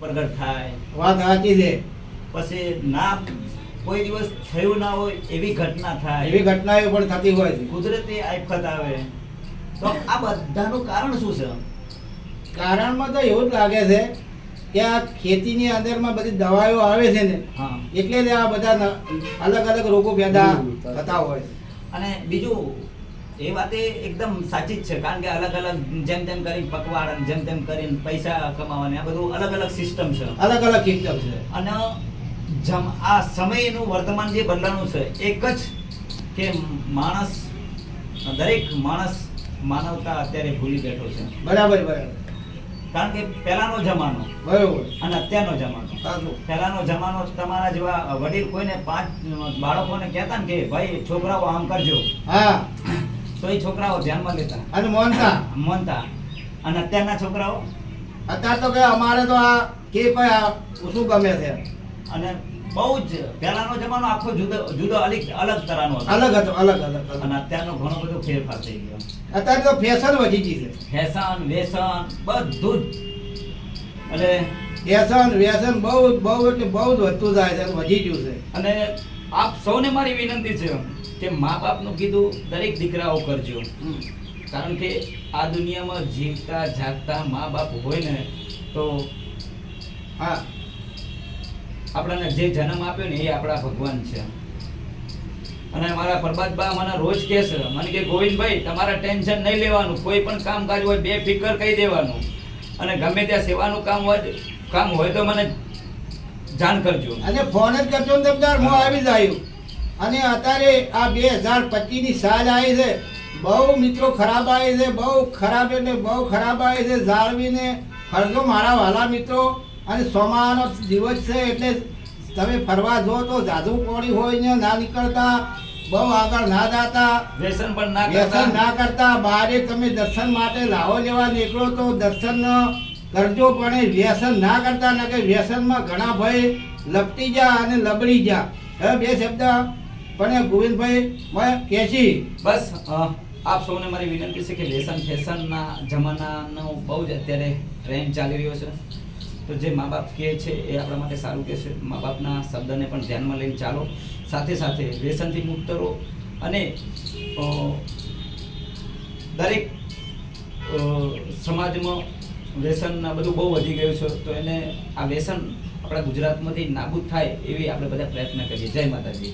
પ્રગટ થાય વાત સાચી છે. પછી ના કોઈ દિવસ થયું ના હોય એવી ઘટના થાય. એવી ઘટનાઓ પણ થતી હોય છે. કુદરતી આફત આવે. તો આ બધાનું કારણ શું છે? કારણમાં તો એવું જ લાગે છે કે આ ખેતીની અંદરમાં બધી દવાઓ આવે છે ને હા. એટલે જ આ બધા અલગ અલગ રોગો પેદા થતા હોય અને બીજું એ વાત એ એકદમ સાચી જ છે કારણ કે અલગ અલગ જેમ તેમ કરી પકવાડ અને જેમ તેમ કરીને પૈસા કમાવાની આ બધું અલગ અલગ સિસ્ટમ છે. અલગ અલગ સિસ્ટમ છે. અને જમ આ સમયનું વર્તમાન જે બદલાનું છે એક જ કે માણસ દરેક માણસ માનવતા અત્યારે ભૂલી બેઠો છે. બરાબર બરાબર. કારણ કે પહેલાનો જમાનો બરાબર. અને અત્યારનો જમાનો. પહેલાનો જમાનો તમારા જેવા વડીલ કોઈને પાંચ બાળકોને કહેતા ને કે ભાઈ છોકરાઓ આમ કરજો. હા. તો એ છોકરાઓ ધ્યાનમાં લેતા. અને મોનતા મોનતા અને અત્યારના છોકરાઓ? અત્યારે તો કે અમારે તો આ કે શું ગમે છે. અને બહુ જ પહેલાનો જમાનો આખો જુદો જુદો અલગ અલગ તરહનો હતો. અલગ હતો અલગ અલગ. અને અત્યારનો ઘણો બધો ફેરફાર થઈ ગયો. અત્યારે તો ફેશન વધી ગઈ છે. ફેશન વેસન બધું જ. એટલે ફેશન વેશન બહુ જ બહુ એટલે બહુ જ વધતું જાય છે વધી ગયું છે. અને આપ સૌને મારી વિનંતી છે કે મા બાપનું કીધું દરેક દીકરાઓ કરજો. કારણ કે આ દુનિયામાં જીવતા જાગતા મા બાપ હોય ને તો હા આપણને જે જન્મ આપ્યો ને એ આપણા ભગવાન છે. અને મારા પરબાદબા મને રોજ કહે છે મને કે ગોવિંદભાઈ તમારે ટેન્શન નહીં લેવાનું કોઈ પણ કામકાજ હોય બે ફિકર કહી દેવાનું. અને ગમે ત્યાં સેવાનું કામ હોય કામ હોય તો મને જાણ કરજો. અને ફોન જ કરજો ને તમ હું આવી જાય અને અત્યારે આ બે હજાર પચીસની સાલ આવી છે. બહુ મિત્રો ખરાબ આવી છે બહુ ખરાબ એટલે બહુ ખરાબ આવી છે. જાળવીને ફરજો મારા વાલા મિત્રો. અને સોમાનો દિવસ છે એટલે તમે ફરવા જો તો જાદુ પોણી હોય ને ના નીકળતા બહુ આગળ ના જાતા. વ્યસન પણ ના વ્યસન ના કરતા. બહારે તમે દર્શન માટે લાવો લેવા નીકળો તો દર્શન કરજો પણ વ્યસન ના કરતા ના કે વ્યસનમાં ઘણા ભાઈ લપટી જા અને લબડી જા. હવે બે શબ્દ. પણ એ ગોવિંદભાઈ કહેશી બસ આપ સૌને મારી વિનંતી છે કે લેસન ફેશનના જમાનાનો બહુ જ અત્યારે ટ્રેન્ડ ચાલી રહ્યો છે. તો જે મા બાપ કહે છે એ આપણા માટે સારું કહે છે. મા બાપના શબ્દને પણ ધ્યાનમાં લઈને ચાલો. સાથે સાથે વ્યસનથી મુક્ત રહો અને દરેક સમાજમાં વ્યસન બધું બહુ વધી ગયું છે, તો એને આ વ્યસન આપણા ગુજરાતમાંથી નાબૂદ થાય એવી આપણે બધા પ્રયત્ન કરીએ. જય માતાજી.